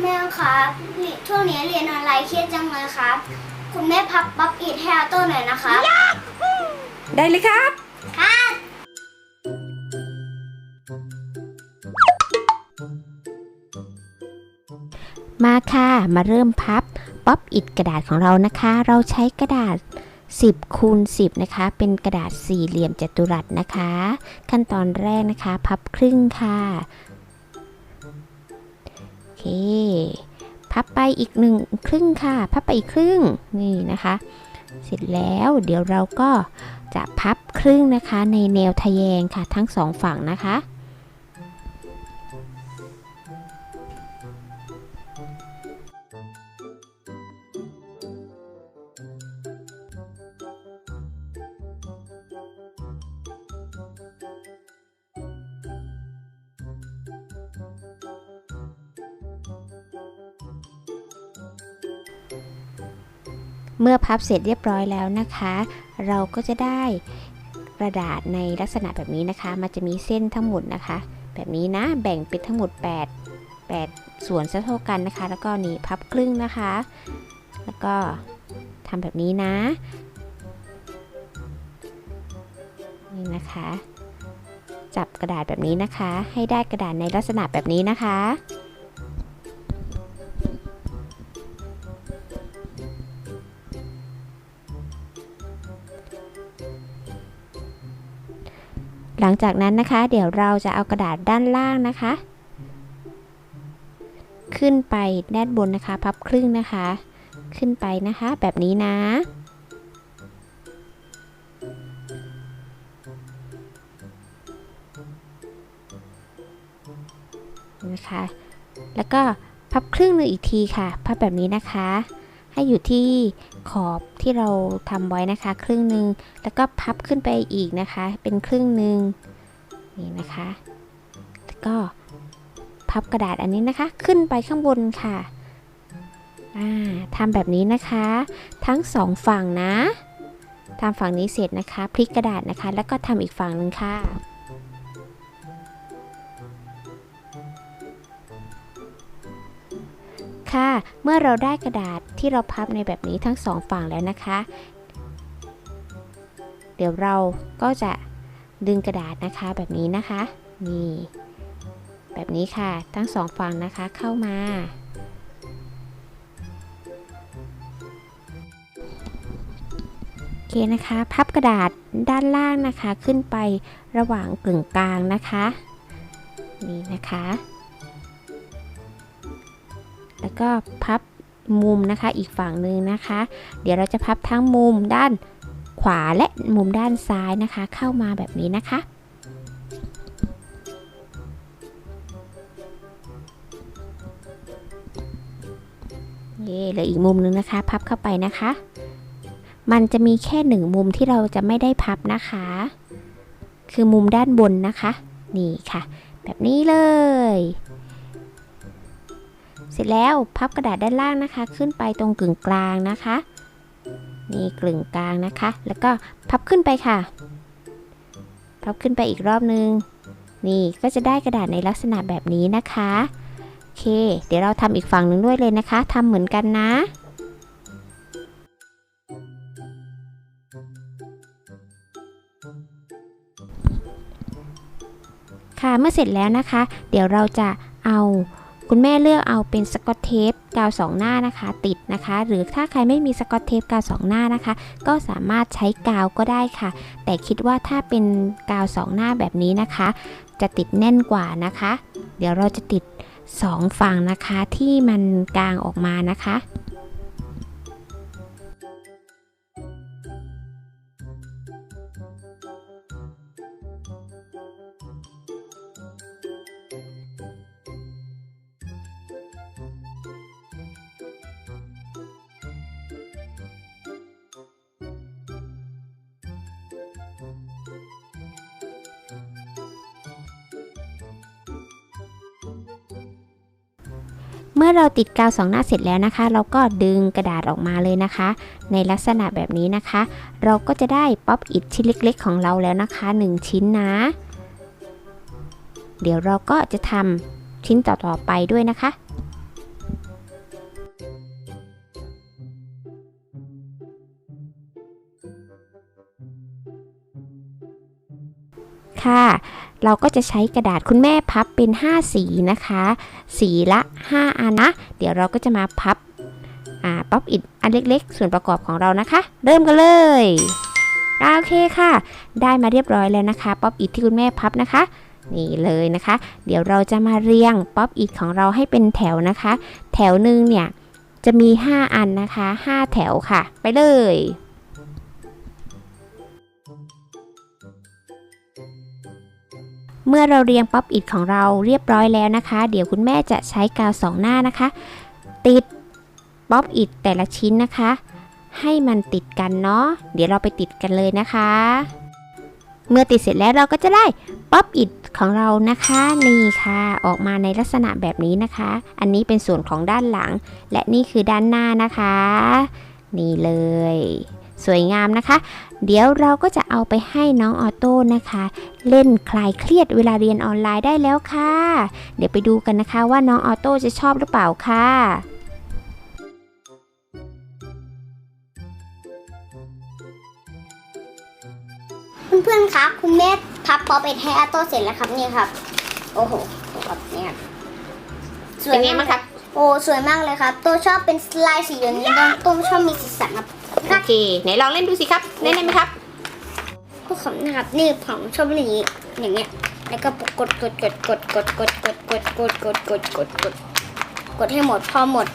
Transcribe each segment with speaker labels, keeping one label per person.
Speaker 1: แม่ครับช่วงนี้เรียนออนไลน์เครียดจังเลยครับ คุณแม่พับป๊อปอิดให้อาโต้หน่อยนะครับ
Speaker 2: ได้เลยครับ
Speaker 1: ครับ
Speaker 3: มาค่ะ มาเริ่มพับป๊อปอิดกระดาษของเรานะคะ เราใช้กระดาษ 10คูณ10 นะคะ เป็นกระดาษสี่เหลี่ยมจัตุรัสนะคะ ขั้นตอนแรกนะคะ พับครึ่งค่ะโอ เค พับไปอีกหนึ่งครึ่งค่ะ พับไปอีกครึ่งนี่นะคะ เสร็จแล้วเดี๋ยวเราก็จะพับครึ่งนะคะในแนวทะแยงค่ะทั้งสองฝั่งนะคะ เมื่อพับเสร็จเรียบร้อยแล้วนะคะ เราก็จะได้กระดาษในลักษณะแบบนี้นะคะ มันจะมีเส้นทั้งหมดนะคะ แบบนี้นะแบ่งเป็นทั้งหมด 8 8 ส่วนเท่ากันนะคะ แล้วก็นี่พับครึ่งนะคะ แล้วก็ทำแบบนี้นะนี่นะคะ จับกระดาษแบบนี้นะคะ ให้ได้กระดาษในลักษณะแบบนี้นะคะ หลังจากนั้นนะคะ เดี๋ยวเราจะเอากระดาษด้านล่างนะคะ ขึ้นไปด้านบนนะคะ พับครึ่งนะคะ ขึ้นไปนะคะแบบนี้นะ นะคะ แล้วก็พับครึ่งหนึ่งอีกทีค่ะ พับแบบนี้นะคะ ให้อยู่ที่ขอบที่เราทำไว้นะคะ ครึ่งหนึ่งแล้วก็พับขึ้นไปอีกนะคะ เป็นครึ่งหนึ่งนี่นะคะ แล้วก็พับกระดาษอันนี้นะคะ ขึ้นไปข้างบนค่ะอ่าทำแบบนี้นะคะ ทั้งสองฝั่งนะทำฝั่งนี้เสร็จนะคะ พลิกกระดาษนะคะ แล้วก็ทำอีกฝั่งหนึ่งค่ะ ค่ะ เมื่อเราได้กระดาษที่เราพับในแบบนี้ทั้งสองฝั่งแล้วนะคะ เดี๋ยวเราก็จะดึงกระดาษนะคะแบบนี้นะคะ นี่ แบบนี้ค่ะทั้งสองฝั่งนะคะเข้ามา โอเคนะคะ พับกระดาษด้านล่างนะคะขึ้นไประหว่างกึ่งกลางนะคะ นี่นะคะ แล้วก็พับมุมนะคะอีกฝั่งหนึ่งนะคะ เดี๋ยวเราจะพับทั้งมุมด้านขวาและมุมด้านซ้ายนะคะ เข้ามาแบบนี้นะคะ เย่เหลืออีกมุมนึงนะคะ พับเข้าไปนะคะ มันจะมีแค่หนึ่งมุมที่เราจะไม่ได้พับนะคะ คือมุมด้านบนนะคะ นี่ค่ะ แบบนี้เลย เสร็จแล้วพับกระดาษด้านล่างนะคะ ขึ้นไปตรงกึ่งกลางนะคะ นี่กึ่งกลางนะคะ แล้วก็พับขึ้นไปค่ะ พับขึ้นไปอีกรอบนึง นี่ก็จะได้กระดาษในลักษณะแบบนี้นะคะโอเค เดี๋ยวเราทำอีกฝั่งหนึ่งด้วยเลยนะคะทำเหมือนกันนะค่ะเมื่อเสร็จแล้วนะคะ เดี๋ยวเราจะเอา คุณแม่เลือกเอาเป็นสกอตเทปกาวสองหน้านะคะ ติดนะคะ หรือถ้าใครไม่มีสกอตเทปกาวสองหน้านะคะ ก็สามารถใช้กาวก็ได้ค่ะ แต่คิดว่าถ้าเป็นกาวสองหน้าแบบนี้นะคะ จะติดแน่นกว่านะคะ เดี๋ยวเราจะติดสองฝั่งนะคะที่มันกลางออกมานะคะ มื่อเราติดกาวสองหน้าเสร็จแล้วนะคะ เราก็ดึงกระดาษออกมาเลยนะคะ ในลักษณะแบบนี้นะคะ เราก็จะได้ป๊อปอิดชิ้นเล็ก ๆ ของเราแล้วนะคะ 1 ชิ้นนะ เดี๋ยวเราก็จะทำชิ้นต่อๆไปด้วยนะคะ ค่ะ เราก็จะใช้กระดาษคุณแม่พับเป็น 5 สีนะคะ สีละ 5อันนะ เดี๋ยวเราก็จะมาพับอ่าป๊อปอิดอันเล็กๆ ส่วนประกอบของเรานะคะ เริ่มกันเลยโอเคค่ะ ได้มาเรียบร้อยแล้วนะคะ ป๊อปอิดที่คุณแม่พับนะคะนี่เลยนะคะ เดี๋ยวเราจะมาเรียงป๊อปอิดของเราให้เป็นแถวนะคะ แถวหนึ่งเนี่ยจะมี 5 อันนะคะ 5 แถวค่ะ ไปเลย เมื่อเราเรียงป๊อปอิดของเราเรียบร้อยแล้วนะคะ เดี๋ยวคุณแม่จะใช้กาวสองหน้านะคะ ติดป๊อปอิดแต่ละชิ้นนะคะ ให้มันติดกันเนาะเดี๋ยวเราไปติดกันเลยนะคะ เมื่อติดเสร็จแล้วเราก็จะได้ป๊อปอิดของเรานะคะนี่ค่ะ ออกมาในลักษณะแบบนี้นะคะ อันนี้เป็นส่วนของด้านหลัง และนี่คือด้านหน้านะคะ นี่เลย สวยงามนะคะ เดี๋ยวเราก็จะเอาไปให้น้องออโต้นะคะ เล่นคลายเครียดเวลาเรียนออนไลน์ได้แล้วค่ะ เดี๋ยวไปดูกันนะคะว่าน้องออโต้จะชอบหรือเปล่าค่ะ
Speaker 1: เพื่อนๆครับคุณแม่พับป๊อปเอ็ดให้อาโต้เสร็จแล้วครับนี่ครับ โอ้โหแบบนี้ครับสวย
Speaker 3: เป็นไงบ้างครับ
Speaker 1: โอ้สวยมากเลยครับตัวชอบเป็นลายสีอย่างนี้ตัวตัวชอบมีสีสันครับ
Speaker 3: โอ เค ไหนลองเล่นดูสิครับ เล่นได้ไหมครับ
Speaker 1: พวกผมนะครับนี่ผมชอบอย่างนี้อย่างเงี้ย แล้วก็กดกดกดกดกดกดกดกดกดกดกดกดกดกดให้หมดพอหมด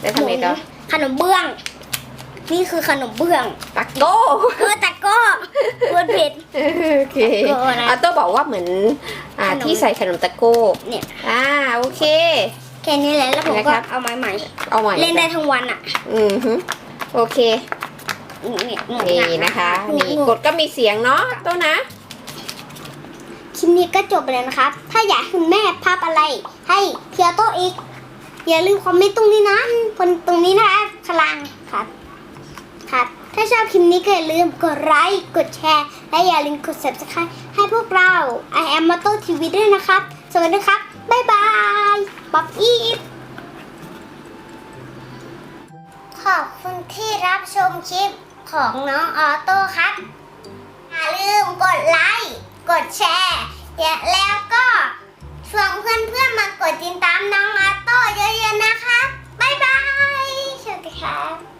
Speaker 3: แล้วทำไงต่อ
Speaker 1: ขนมเบื้อง นี่คือขนมเบื้อง
Speaker 3: ตักโก้
Speaker 1: เออแต่ก็พูดผิด
Speaker 3: โอเค
Speaker 1: ตักโก้นะ
Speaker 3: ออโต้บอกว่าเหมือนอ่า
Speaker 1: ขนม
Speaker 3: ที่ใส่ขนมตะโก้
Speaker 1: เนี่ย
Speaker 3: อ่าโอเค
Speaker 1: แค่นี้แหละแล้วผม
Speaker 3: นะ
Speaker 1: ก็
Speaker 3: ครับ
Speaker 1: เอาไม้ใหม่
Speaker 3: เอาใหม่
Speaker 1: เล่นได้ทั้งวันอะ
Speaker 3: อือฮึ โอเค
Speaker 1: เนี่ยห
Speaker 3: นี่นะคะนี่กดก็มีเสียงเนาะโต้นะ
Speaker 1: คลิปนี้ก็จบไปแล้วนะครับ ถ้าอยากให้คุณแม่ภาพอะไร ให้เพียโตอีก อย่าลืมคอมเมนต์ตรงนี้นะคนตรงนี้นะคะข้างล่างครับครับ ถ้าชอบคลิปนี้ก็อย่าลืมกดไลค์กดแชร์ และอย่าลืมกด subscribe ให้พวกเรา I am Moto TV ด้วยนะครับ สวัสดีครับ บ๊ายบายป๊อปอีฟ อบคุณที่รับชมคลิปของน้องออโต้ครับอย่าลืมกดไลค์ กดแชร์แล้วก็ชวนเพื่อนๆมากดติดตามน้องออโต้เยอะๆนะคะ บ๊ายบาย สวัสดีครับ